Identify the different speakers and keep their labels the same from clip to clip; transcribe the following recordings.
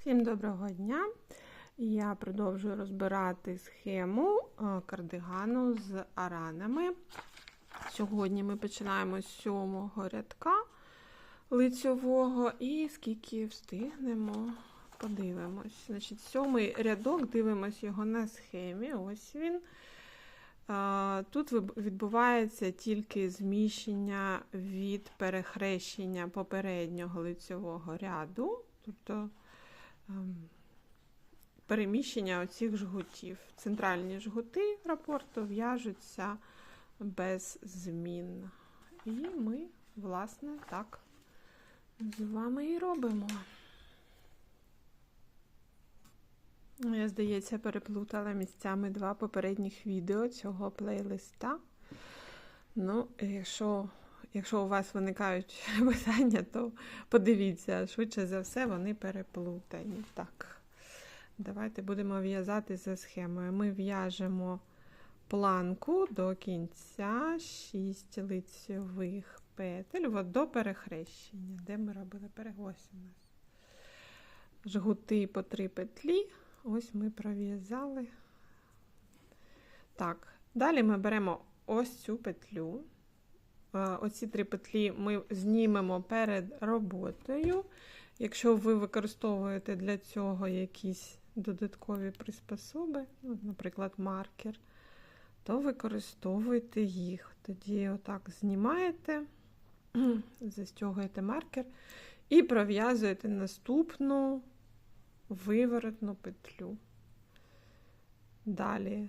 Speaker 1: Всім доброго дня! Я продовжую розбирати схему е, кардигану з аранами. Сьогодні ми починаємо з сьомого рядка лицьового і скільки встигнемо, подивимось. Значить, Сьомий рядок, дивимось його на схемі. Ось він. Е, тут відбувається тільки зміщення від перехрещення попереднього лицьового ряду. Тобто переміщення оцих жгутів. Центральні жгути рапорту в'яжуться без змін. І ми, власне, так з вами і робимо. Я, здається, переплутала місцями два попередніх відео цього плейлиста. Ну, якщо Якщо у вас виникають питання, то подивіться, швидше за все, вони переплутані. Так, давайте будемо в'язати за схемою. Ми в'яжемо планку до кінця 6 лицьових петель от до перехрещення. Де ми робили перегось у нас? Жгути по 3 петлі. Ось ми пров'язали. Так, далі ми беремо ось цю петлю. Е, оці три петлі ми знімемо перед роботою. Якщо ви використовуєте для цього якісь додаткові приспособи, ну, наприклад, маркер, то використовуйте їх. Тоді, отак, знімаєте, застягуєте маркер і пров'язуєте наступну виворотну петлю. Далі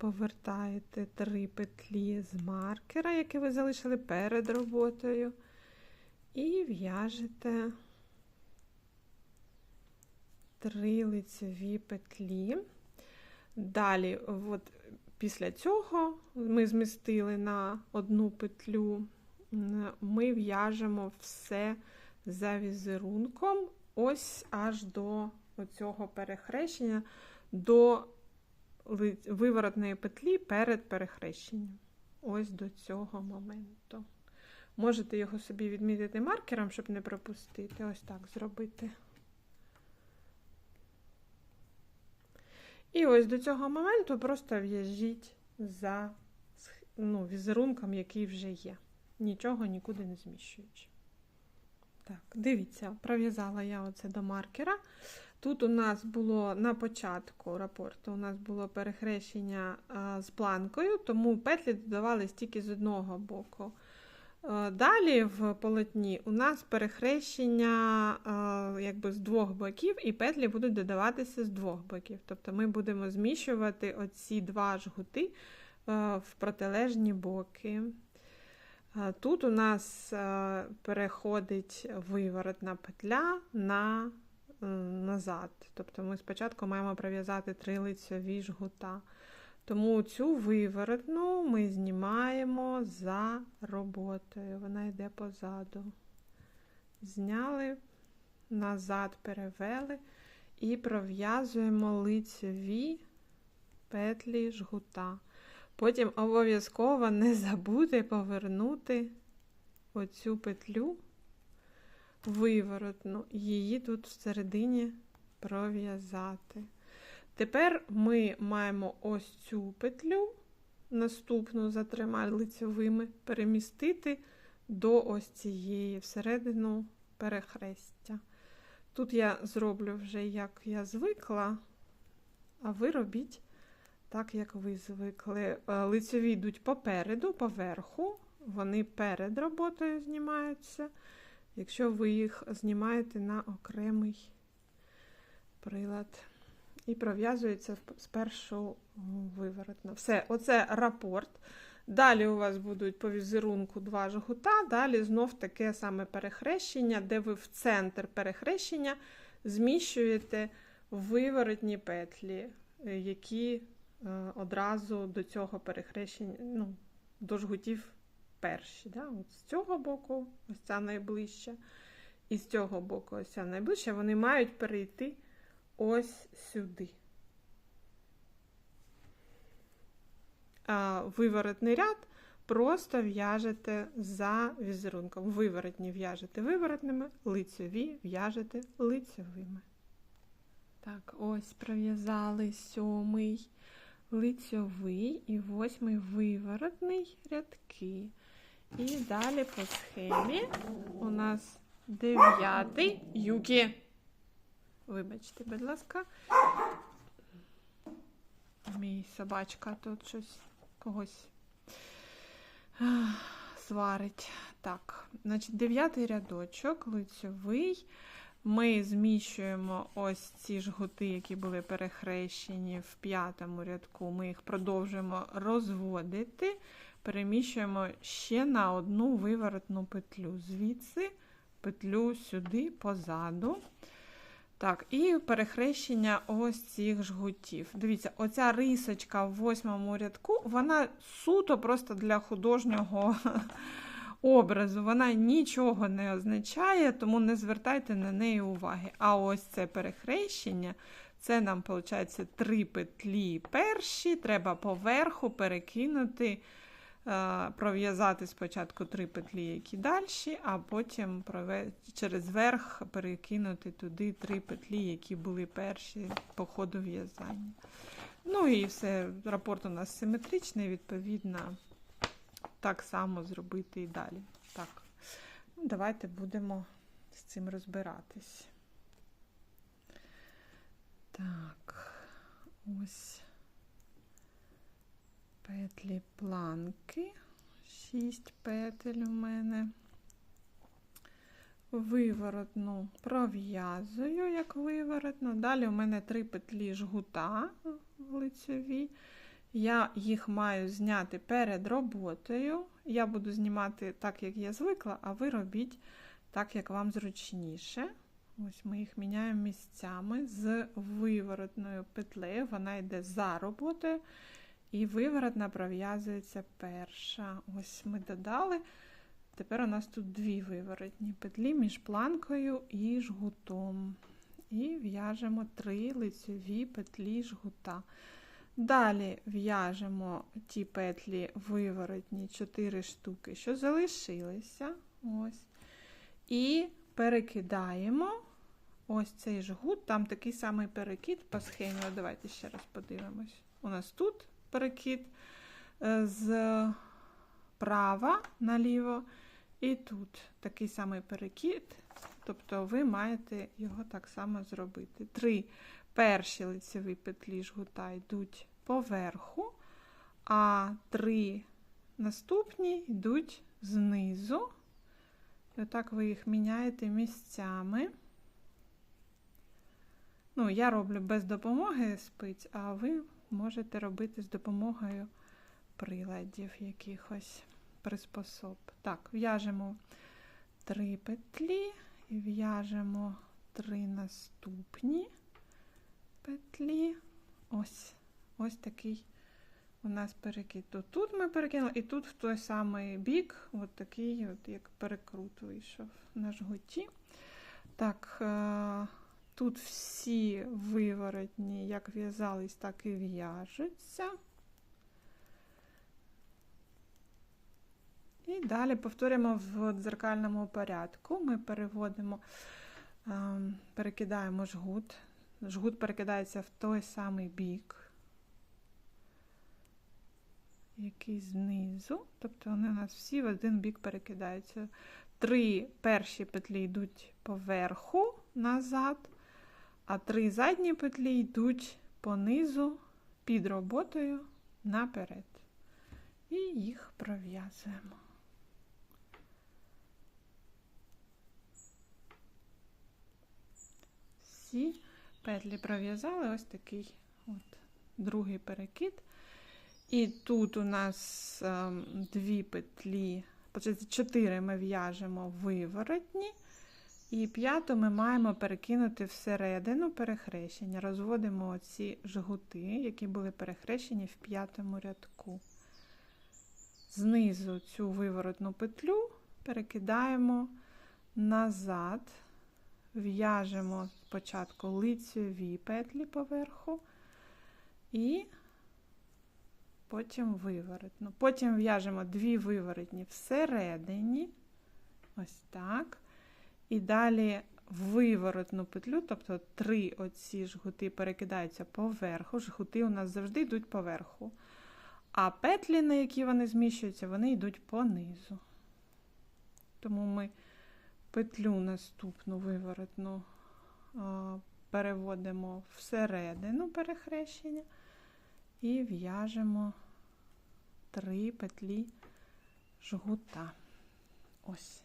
Speaker 1: повертаєте три петлі з маркера, які ви залишили перед роботою, і в'яжете три лицеві петлі. Далі, от після цього, ми змістили на одну петлю, ми в'яжемо все за візерунком, ось аж до цього перехрещення, до виворотної петлі перед перехрещенням. Ось до цього моменту. Можете його собі відмітити маркером, щоб не пропустити. Ось так зробити. І ось до цього моменту просто в'яжіть за ну, візерунком, який вже є. Нічого нікуди не зміщуючи. Так, дивіться, пров'язала я оце до маркера. Тут у нас було на початку рапорту у нас було перехрещення з планкою, тому петлі додавались тільки з одного боку. Далі в полотні у нас перехрещення якби з двох боків, і петлі будуть додаватися з двох боків. Тобто ми будемо зміщувати оці два жгути в протилежні боки. Тут у нас переходить виворотна петля на назад. Тобто ми спочатку маємо пров'язати три лицьові жгута. Тому цю виворотну ми знімаємо за роботою. Вона йде позаду. Зняли, назад перевели і пров'язуємо лицьові петлі жгута. Потім обов'язково не забути повернути оцю петлю виворотну, її тут всередині пров'язати. Тепер ми маємо ось цю петлю, наступну за трьома лицевими, перемістити до ось цієї всередину перехрестя. Тут я зроблю вже, як я звикла, а ви робіть так, як ви звикли. Е, лицеві йдуть попереду, поверху, вони перед роботою знімаються якщо ви їх знімаєте на окремий прилад. І пров'язується спершу виворотно. Все, оце рапорт. Далі у вас будуть по візерунку два жгута, далі знов таке саме перехрещення, де ви в центр перехрещення зміщуєте виворотні петлі, е, які е, одразу до цього перехрещення, ну, до жгутів перші. Да? От З цього боку, ось ця найближча, і з цього боку, ось ця найближча, вони мають перейти ось сюди. А Виворотний ряд просто в'яжете за візерунком. Виворотні в'яжете виворотними, лицьові в'яжете лицьовими. Так, ось пров'язали сьомий лицьовий і восьмий виворотний рядки. І далі по схемі у нас дев'ятий юкі. Вибачте, будь ласка. Мій собачка тут щось когось сварить. Так, значить, дев'ятий рядочок, лицьовий. Ми зміщуємо ось ці жгути, які були перехрещені в п'ятому рядку. Ми їх продовжуємо розводити, переміщуємо ще на одну виворотну петлю. Звідси петлю сюди позаду. Так, і перехрещення ось цих жгутів. Дивіться, оця рисочка в восьмому рядку, вона суто просто для художнього образу. Вона нічого не означає, тому не звертайте на неї уваги. А ось це перехрещення, це нам, виходить, три петлі перші, треба поверху перекинути. Е, пров'язати спочатку три петлі, які далі, а потім через верх перекинути туди три петлі, які були перші по ходу в'язання. Ну і все, рапорт у нас симетричний, відповідно, так само зробити і далі. Так, ну, Давайте будемо з цим розбиратись. Так, ось петлі планки, 6 петель у мене. Виворотну пров'язую, як виворотну. Далі у мене три петлі жгута лицеві. Я їх маю зняти перед роботою. Я буду знімати так, як я звикла, а ви робіть так, як вам зручніше. Ось ми їх міняємо місцями з виворотною петлею. Вона йде за роботою. І виворотна пров'язується перша. Ось ми додали. Тепер у нас тут дві виворотні петлі між планкою і жгутом. І в'яжемо три лицеві петлі жгута. Далі в'яжемо ті петлі виворотні 4 штуки, що залишилися. Ось. І перекидаємо ось цей жгут, там такий самий перекид по схемі. Давайте ще раз подивимось. У нас тут перекид е, з права наліво, і тут такий самий перекид, тобто ви маєте його так само зробити. Три перші лицеві петлі жгута йдуть поверху, а три наступні йдуть знизу. І отак ви їх міняєте місцями. Ну, я роблю без допомоги спиць, а ви можете робити з допомогою приладів якихось приспособ. Так, в'яжемо три петлі і в'яжемо три наступні петлі. Ось ось такий у нас перекид. То тут ми перекинули, і тут в той самий бік, от такий, от як перекрут вийшов на жгуті. Так, е, Тут всі виворотні, як в'язались, так і в'яжуться. І далі повторюємо в дзеркальному порядку. Ми переводимо, ем, перекидаємо жгут. Жгут перекидається в той самий бік, який знизу. Тобто вони у нас всі в один бік перекидаються. Три перші петлі йдуть поверху назад а три задні петлі йдуть понизу під роботою наперед. І їх пров'язуємо. Всі петлі пров'язали ось такий от другий перекид. І тут у нас ем, дві петлі, чотири ми в'яжемо виворотні. І п'яту ми маємо перекинути всередину перехрещення. Розводимо оці жгути, які були перехрещені в п'ятому рядку. Знизу цю виворотну петлю перекидаємо назад, в'яжемо спочатку лицеві петлі поверху і потім виворотну. Потім в'яжемо дві виворотні всередині. Ось так. І далі виворотну петлю, тобто три оці жгути перекидаються поверху. Жгути у нас завжди йдуть поверху. А петлі, на які вони зміщуються, вони йдуть понизу. Тому ми петлю наступну виворотну переводимо всередину перехрещення і в'яжемо три петлі жгута. Ось.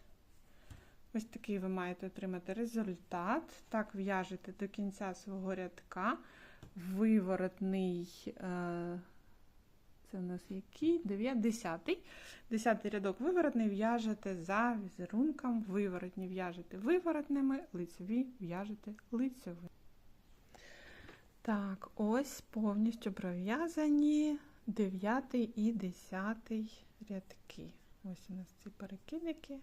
Speaker 1: Ось такий ви маєте отримати результат. Так в'яжете до кінця свого рядка. Виворотний, е, це у нас який? 9, 10. Десятий рядок виворотний в'яжете за візерунком, виворотні в'яжете виворотними, лицеві в'яжете лицеві. Так, ось повністю пров'язані 9 і 10 рядки. Ось у нас ці перекидики.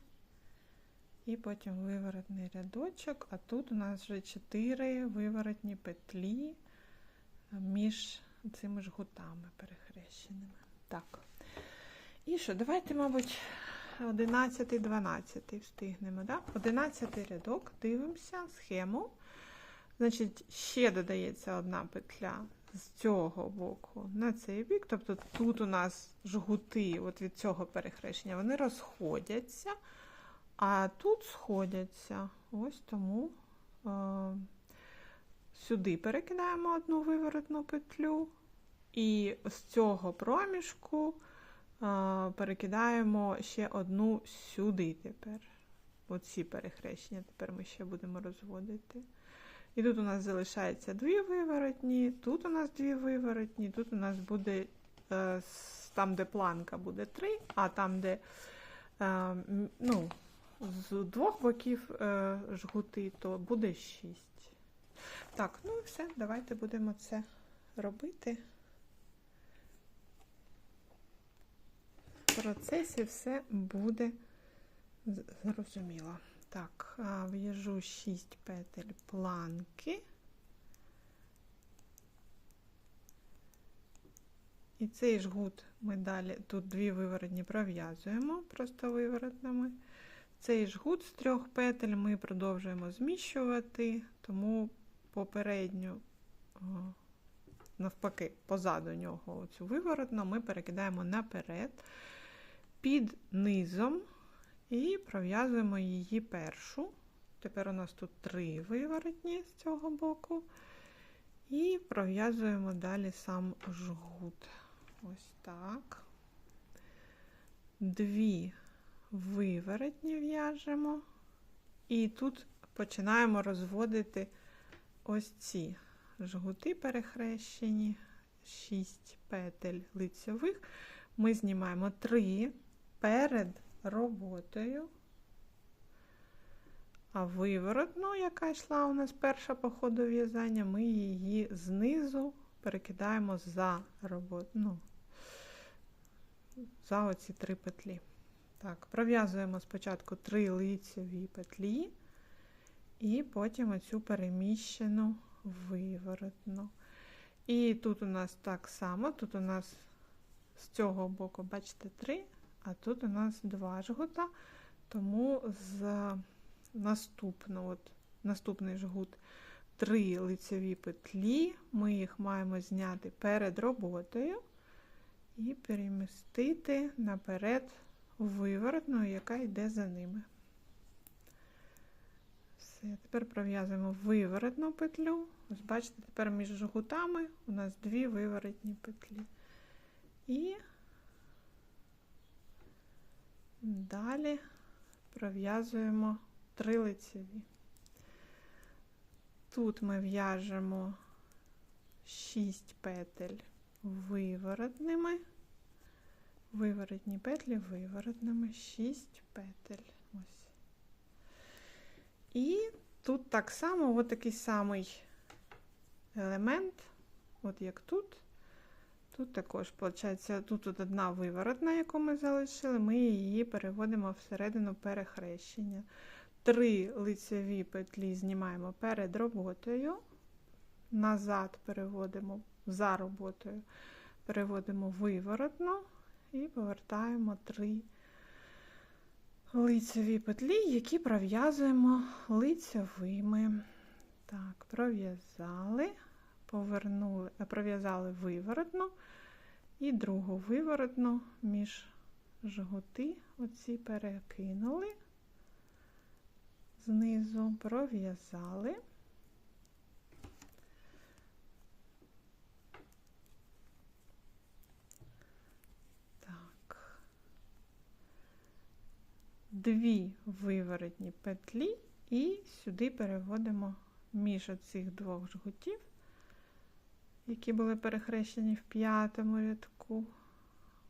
Speaker 1: І потім виворотний рядочок, а тут у нас вже 4 виворотні петлі між цими жгутами перехрещеними. Так. І що, давайте, мабуть, 11-12 встигнемо. Да? 11 рядок, дивимося схему. Значить, ще додається одна петля з цього боку на цей бік. Тобто тут у нас жгути от від цього перехрещення, вони розходяться, а тут сходяться. Ось тому е, сюди перекидаємо одну виворотну петлю, і з цього проміжку е, перекидаємо ще одну сюди тепер. Оці перехрещення тепер ми ще будемо розводити. І тут у нас залишається дві виворотні, тут у нас дві виворотні, тут у нас буде, е, там, де планка, буде три, а там, де е, ну, з двох боків е, жгути, то буде шість. Так, ну і все, давайте будемо це робити. В процесі все буде зрозуміло. Так, в'яжу 6 петель планки. І цей жгут ми далі, тут дві виворотні пров'язуємо просто виворотними. Цей жгут з трьох петель ми продовжуємо зміщувати, тому попередню, навпаки, позаду нього цю виворотну ми перекидаємо наперед, під низом. І пров'язуємо її першу. Тепер у нас тут три виворотні з цього боку. І пров'язуємо далі сам жгут. Ось так. Дві виворотні в'яжемо. І тут починаємо розводити ось ці жгути перехрещені, 6 петель лицьових. Ми знімаємо 3 перед роботою. А виворотну, яка йшла у нас перша по ходу в'язання, ми її знизу перекидаємо за роботу. Ну, за оці три петлі. Так, пров'язуємо спочатку три лицеві петлі, і потім оцю переміщену виворотну. І тут у нас так само, тут у нас з цього боку, бачите, три, а тут у нас два жгута, тому з наступного, от, наступний жгут три лицеві петлі, ми їх маємо зняти перед роботою і перемістити наперед виворотну, яка йде за ними. Все, тепер пров'язуємо виворотну петлю. Ось бачите, тепер між жгутами у нас дві виворотні петлі. І Далі пров'язуємо три лицеві. Тут ми в'яжемо 6 петель виворотними, виворотні петлі виворотними, 6 петель. Ось. І тут так само, от такий самий елемент, от як тут. Тут також, виходить, тут одна виворотна, яку ми залишили, ми її переводимо всередину перехрещення. Три лицеві петлі знімаємо перед роботою, назад переводимо за роботою, переводимо виворотну і повертаємо три лицеві петлі, які пров'язуємо лицьовими. Так, пров'язали, повернули, е, пров'язали виворотну і другу виворотну між жгути, оці перекинули, знизу пров'язали. Дві виворотні петлі і сюди переводимо між оцих двох жгутів, які були перехрещені в п'ятому рядку.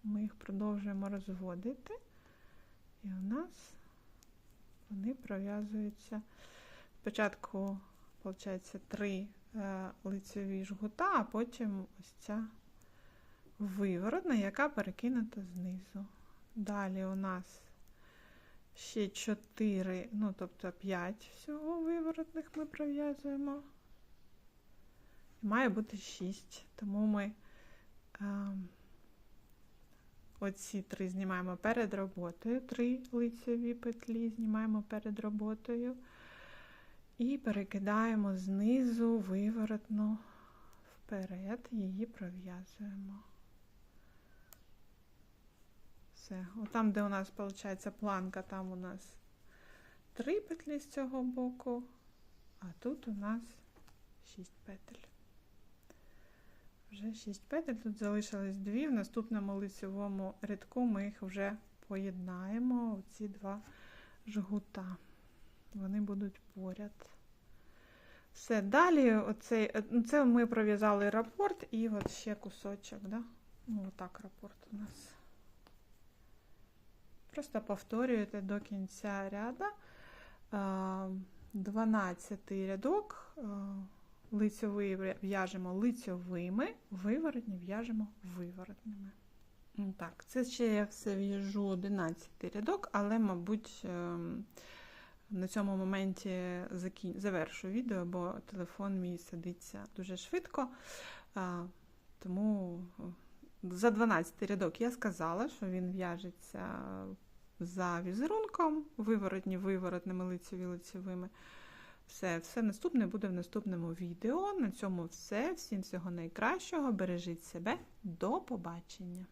Speaker 1: Ми їх продовжуємо розводити, і у нас вони пров'язуються. Спочатку, виходить, три е, лицеві жгута, а потім ось ця виворотна, яка перекинута знизу. Далі у нас ще 4, ну, тобто 5 всього виворотних ми пров'язуємо. Має бути 6, тому ми а, оці три знімаємо перед роботою, три лицеві петлі знімаємо перед роботою і перекидаємо знизу виворотну вперед, її пров'язуємо. Все. Там, де у нас виходить планка, там у нас три петлі з цього боку, а тут у нас 6 петель. Вже 6 петель, тут залишилось дві. В наступному лицевому рядку ми їх вже поєднаємо, ці два жгута. Вони будуть поряд. Все, далі оцей, ну, це ми пров'язали рапорт і от ще кусочок, да? Ну, отак рапорт у нас. Просто повторюєте до кінця ряда 12 рядок, лицьовий в'яжемо лицьовими, виворотні в'яжемо виворотними. Так, це ще я все в'яжу 11 рядок, але, мабуть, ем, на цьому моменті завершу відео, бо телефон мій садиться дуже швидко. Тому за 12 рядок я сказала, що він в'яжеться за візерунком, виворотні виворотними лицеві лицевими. Все, все наступне буде в наступному відео. На цьому все. Всім всього найкращого. Бережіть себе. До побачення!